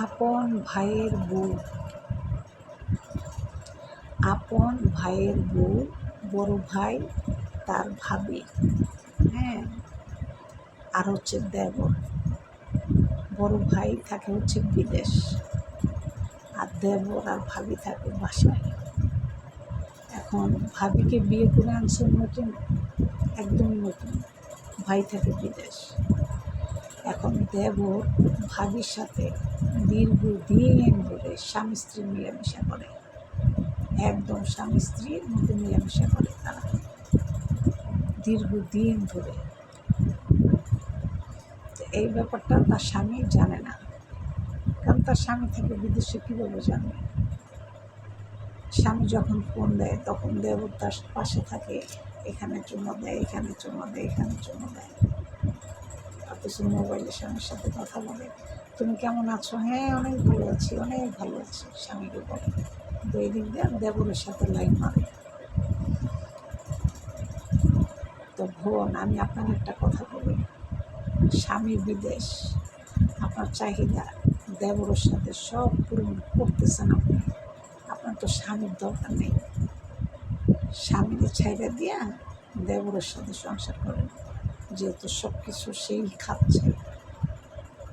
আপন ভাইয়ের বউ। আপন ভাইয়ের বউ, বড় ভাই, তার ভাবি। হ্যাঁ আর হচ্ছে দেবর। বড় ভাই থাকে হচ্ছে বিদেশ, আর দেবর আর ভাবি থাকে বাসায়। এখন ভাবিকে বিয়ে করে আনছে নতুন, একদম নতুন। ভাই থাকে বিদেশ। এখন দেবর ভাবির সাথে দীর্ঘদিন ধরে স্বামী স্ত্রী মিলেমিশা করে। একদম স্বামী স্ত্রীর মধ্যে মিলেমিশা করে তারা। দীর্ঘদিন ধরে। এই ব্যাপারটা তার স্বামী জানে না। কারণ তার স্বামী থেকে বিদেশে কীভাবে জানবে স্বামী যখন ফোন দেয়, তখন দেবর তার পাশে থাকে, এখানে চুমো দেয়, এখানে চুমো দেয়, এখানে চুমো দেয়। অথচ মোবাইলে স্বামীর সাথে কথা বলে। তুমি কেমন আছো? হ্যাঁ অনেক ভালো আছি, অনেক ভালো আছি স্বামীকে বলে কিন্তু এই দিক দিয়ে দেবরের সাথে লাইন মারে। তো বোন, আমি আপনাকে একটা কথা বলি। স্বামী বিদেশ, আপনার চাহিদা দেবরের সাথে সব পূরণ করতেছেন আপনি। আপনার তো স্বামীর দরকার নেই। স্বামীকে ছাইড়া দিয়া দেবরের সাথে সংসার করেন। যেহেতু সব কিছু সেই খাচ্ছে।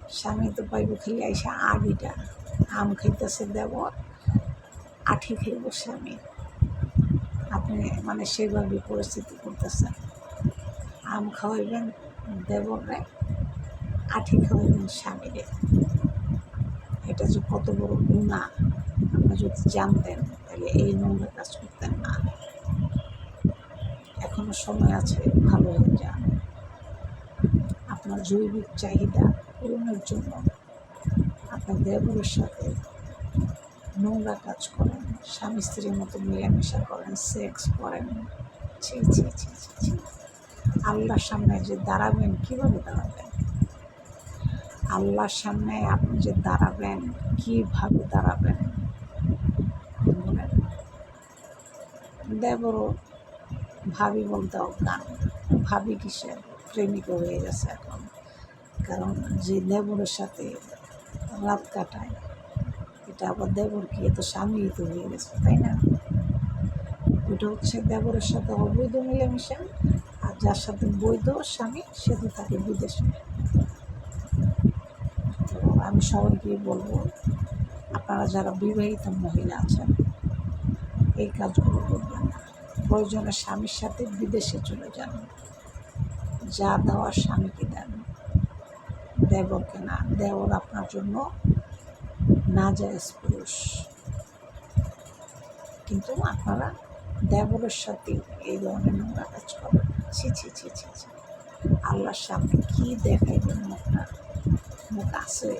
স্বামী তো পাইব খালি আইসা আবিটা আম খাইতেছে দেবর, আঠি খাইব স্বামী। আপনি মানে সেভাবে পরিস্থিতি করতেছেন। আম খাওয়াইবেন দেবরে আঠি খাওয়াইবেন স্বামীরে। এটা যে কত বড় গুণা। আপনি যদি জানতেন, তাহলে এই নোংরা কাজ করতেন না। এখনও সময় আছে, ভালো হয়ে আপনার জৈবিক চাহিদা পূরণের জন্য আপনার দেবরের সাথে নোংরা কাজ করেন, স্বামী স্ত্রীর মতো মিলেমিশা করেন সেক্স করেন। ছি ছি ছি ছি ছি। আল্লাহর সামনে যে দাঁড়াবেন, কীভাবে দাঁড়াবেন? আল্লাহর সামনে আপনি যে দাঁড়াবেন, কীভাবে দাঁড়াবেন? দেবরও ভাবি বলতে অজ্ঞান। ভাবি কিসের? প্রেমিক হয়ে গেছে কারণ যে দেবরের সাথে রাত কাটায়, এটা আবার দেবর কি? তো স্বামী তো হয়ে গেছে, তাই না? ওটা হচ্ছে দেবরের সাথে অবৈধ মিলেমিশা, আর যার সাথে বৈধ স্বামী, সে তো থাকে বিদেশে। তো আমি সবাইকে বলব, আপনারা যারা বিবাহিত মহিলা আছেন, এই কাজগুলো করবেন না। প্রয়োজনে স্বামীর সাথে বিদেশে চলে যান। যা দেওয়ার স্বামীকে দেন। দেবরকে না, দেবর আপনার জন্য না যায় পুরুষ। কিন্তু আপনারা দেবরের সাথে এই ধরনের নোংরা কাজ করেন। ছি ছি ছি ছি ছি। আল্লাহর সামনে কী দেখাইবেন মুখটা মুখ আছে?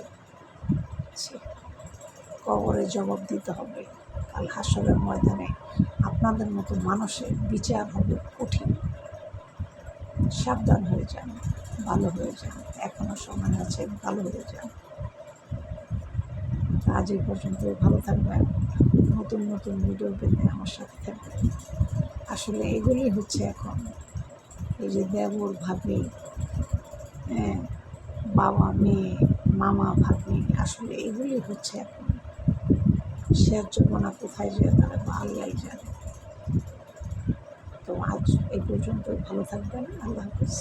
কবরে জবাব দিতে হবে। কাল হাসরের ময়দানে আপনাদের মতো মানুষের বিচার হবে কঠিন। সাবধান হয়ে যান। ভালো হয়ে যান এখনও সময় আছে, ভালো হয়ে যান আজ এই পর্যন্ত ভালো থাকবেন। নতুন নতুন ভিডিও পেতে আমার সাথে থাকবেন। আসলে এগুলি হচ্ছে এখন। এই যে দেবর ভাবি হ্যাঁ বাবা, মেয়ে, মামা, ভাবি, আসলে এগুলি হচ্ছে এখন। শেয়ার না, কোথায় যায়, তারা আল্লাহ জানে তো আজ এই পর্যন্ত ভালো থাকবেন, আল্লাহ হাফিজ।